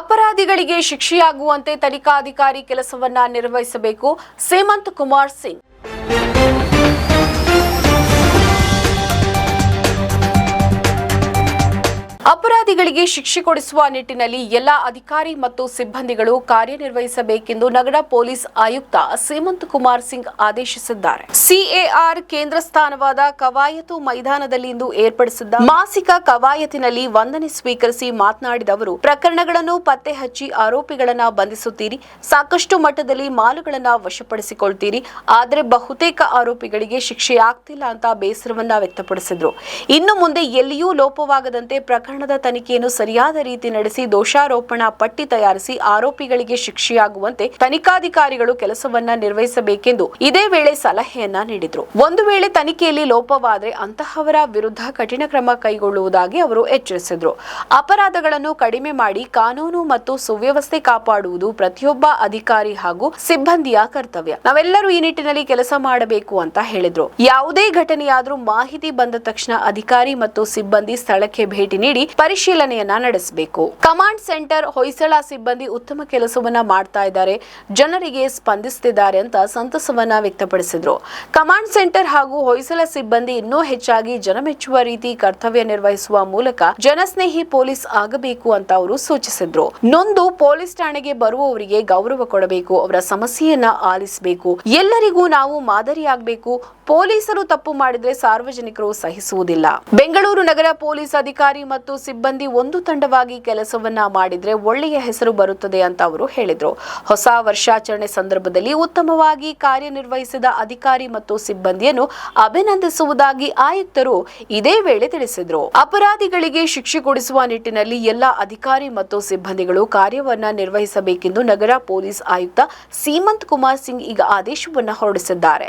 ಅಪರಾಧಿಗಳಿಗೆ ಶಿಕ್ಷೆಯಾಗುವಂತೆ ತನಿಖಾಧಿಕಾರಿ ಕೆಲಸವನ್ನ ನಿರ್ವಹಿಸಬೇಕು. ಸೇಮಂತ್ ಕುಮಾರ್ ಸಿಂಗ್. ಅಪರಾಧಿಗಳಿಗೆ ಶಿಕ್ಷೆ ಕೊಡಿಸುವ ನಿಟ್ಟಿನಲ್ಲಿ ಎಲ್ಲ ಅಧಿಕಾರಿ ಮತ್ತು ಸಿಬ್ಬಂದಿಗಳು ಕಾರ್ಯನಿರ್ವಹಿಸಬೇಕೆಂದು ನಗರ ಪೊಲೀಸ್ ಆಯುಕ್ತ ಸೀಮಂತ್ ಕುಮಾರ್ ಸಿಂಗ್ ಆದೇಶಿಸಿದ್ದಾರೆ. ಸಿಎಆರ್ ಕೇಂದ್ರ ಸ್ಥಾನವಾದ ಕವಾಯತು ಮೈದಾನದಲ್ಲಿ ಇಂದು ಏರ್ಪಡಿಸಿದ್ದ ಮಾಸಿಕ ಕವಾಯತಿನಲ್ಲಿ ವಂದನೆ ಸ್ವೀಕರಿಸಿ ಮಾತನಾಡಿದ ಅವರು, ಪ್ರಕರಣಗಳನ್ನು ಪತ್ತೆ ಹಚ್ಚಿ ಆರೋಪಿಗಳನ್ನ ಬಂಧಿಸುತ್ತೀರಿ, ಸಾಕಷ್ಟು ಮಟ್ಟದಲ್ಲಿ ಮಾಲುಗಳನ್ನ ವಶಪಡಿಸಿಕೊಳ್ತೀರಿ, ಆದರೆ ಬಹುತೇಕ ಆರೋಪಿಗಳಿಗೆ ಶಿಕ್ಷೆಯಾಗ್ತಿಲ್ಲ ಅಂತ ಬೇಸರವನ್ನ ವ್ಯಕ್ತಪಡಿಸಿದ್ರು. ಇನ್ನು ಮುಂದೆ ಎಲ್ಲಿಯೂ ಲೋಪವಾಗದಂತೆ ಪ್ರಕರಣದ ತನಿಖೆಯನ್ನು ಸರಿಯಾದ ರೀತಿ ನಡೆಸಿ ದೋಷಾರೋಪಣಾ ಪಟ್ಟಿ ತಯಾರಿಸಿ ಆರೋಪಿಗಳಿಗೆ ಶಿಕ್ಷೆಯಾಗುವಂತೆ ತನಿಖಾಧಿಕಾರಿಗಳು ಕೆಲಸವನ್ನ ನಿರ್ವಹಿಸಬೇಕೆಂದು ಇದೇ ವೇಳೆ ಸಲಹೆಯನ್ನ ನೀಡಿದ್ರು. ಒಂದು ವೇಳೆ ತನಿಖೆಯಲ್ಲಿ ಲೋಪವಾದರೆ ಅಂತಹವರ ವಿರುದ್ಧ ಕಠಿಣ ಕ್ರಮ ಕೈಗೊಳ್ಳುವುದಾಗಿ ಅವರು ಎಚ್ಚರಿಸಿದ್ರು. ಅಪರಾಧಗಳನ್ನು ಕಡಿಮೆ ಮಾಡಿ ಕಾನೂನು ಮತ್ತು ಸುವ್ಯವಸ್ಥೆ ಕಾಪಾಡುವುದು ಪ್ರತಿಯೊಬ್ಬ ಅಧಿಕಾರಿ ಹಾಗೂ ಸಿಬ್ಬಂದಿಯ ಕರ್ತವ್ಯ. ನಾವೆಲ್ಲರೂ ಈ ನಿಟ್ಟಿನಲ್ಲಿ ಕೆಲಸ ಮಾಡಬೇಕು ಅಂತ ಹೇಳಿದ್ರು. ಯಾವುದೇ ಘಟನೆಯಾದರೂ ಮಾಹಿತಿ ಬಂದ ತಕ್ಷಣ ಅಧಿಕಾರಿ ಮತ್ತು ಸಿಬ್ಬಂದಿ ಸ್ಥಳಕ್ಕೆ ಭೇಟಿ ನೀಡಿ ಪರಿಶೀಲನೆಯನ್ನ ನಡೆಸಬೇಕು. ಕಮಾಂಡ್ ಸೆಂಟರ್ ಹೊಯ್ಸಳ ಸಿಬ್ಬಂದಿ ಉತ್ತಮ ಕೆಲಸವನ್ನ ಮಾಡ್ತಾ ಇದ್ದಾರೆ. ಜನರಿಗೆ ಸ್ಪಂದಿಸುತ್ತಿದ್ದಾರೆ ಅಂತ ಸಂತಸವನ್ನ ವ್ಯಕ್ತಪಡಿಸಿದ್ರು. ಕಮಾಂಡ್ ಸೆಂಟರ್ ಹಾಗೂ ಹೊಯ್ಸಳ ಸಿಬ್ಬಂದಿ ಇನ್ನೂ ಹೆಚ್ಚಾಗಿ ಜನಮೆಚ್ಚುವ ರೀತಿ ಕರ್ತವ್ಯ ನಿರ್ವಹಿಸುವ ಮೂಲಕ ಜನಸ್ನೇಹಿ ಪೊಲೀಸ್ ಆಗಬೇಕು ಅಂತ ಅವರು ಸೂಚಿಸಿದ್ರು. ನೊಂದು ಪೊಲೀಸ್ ಠಾಣೆಗೆ ಬರುವವರಿಗೆ ಗೌರವ ಕೊಡಬೇಕು, ಅವರ ಸಮಸ್ಯೆಯನ್ನ ಆಲಿಸಬೇಕು. ಎಲ್ಲರಿಗೂ ನಾವು ಮಾದರಿಯಾಗಬೇಕು. ಪೊಲೀಸರು ತಪ್ಪು ಮಾಡಿದ್ರೆ ಸಾರ್ವಜನಿಕರು ಸಹಿಸುವುದಿಲ್ಲ. ಬೆಂಗಳೂರು ನಗರ ಪೊಲೀಸ್ ಅಧಿಕಾರಿ ಮತ್ತು ಸಿಬ್ಬಂದಿ ಒಂದು ತಂಡವಾಗಿ ಕೆಲಸವನ್ನ ಮಾಡಿದ್ರೆ ಒಳ್ಳೆಯ ಹೆಸರು ಬರುತ್ತದೆ ಅಂತ ಅವರು ಹೇಳಿದ್ರು. ಹೊಸ ವರ್ಷಾಚರಣೆ ಸಂದರ್ಭದಲ್ಲಿ ಉತ್ತಮವಾಗಿ ಕಾರ್ಯನಿರ್ವಹಿಸಿದ ಅಧಿಕಾರಿ ಮತ್ತು ಸಿಬ್ಬಂದಿಯನ್ನು ಅಭಿನಂದಿಸುವುದಾಗಿ ಆಯುಕ್ತರು ಇದೇ ವೇಳೆ ತಿಳಿಸಿದ್ರು. ಅಪರಾಧಿಗಳಿಗೆ ಶಿಕ್ಷೆ ಕೊಡಿಸುವ ನಿಟ್ಟಿನಲ್ಲಿ ಎಲ್ಲ ಅಧಿಕಾರಿ ಮತ್ತು ಸಿಬ್ಬಂದಿಗಳು ಕಾರ್ಯವನ್ನ ನಿರ್ವಹಿಸಬೇಕೆಂದು ನಗರ ಪೊಲೀಸ್ ಆಯುಕ್ತ ಸೀಮಂತ್ ಕುಮಾರ್ ಸಿಂಗ್ ಈಗ ಆದೇಶವನ್ನ ಹೊರಡಿಸಿದ್ದಾರೆ.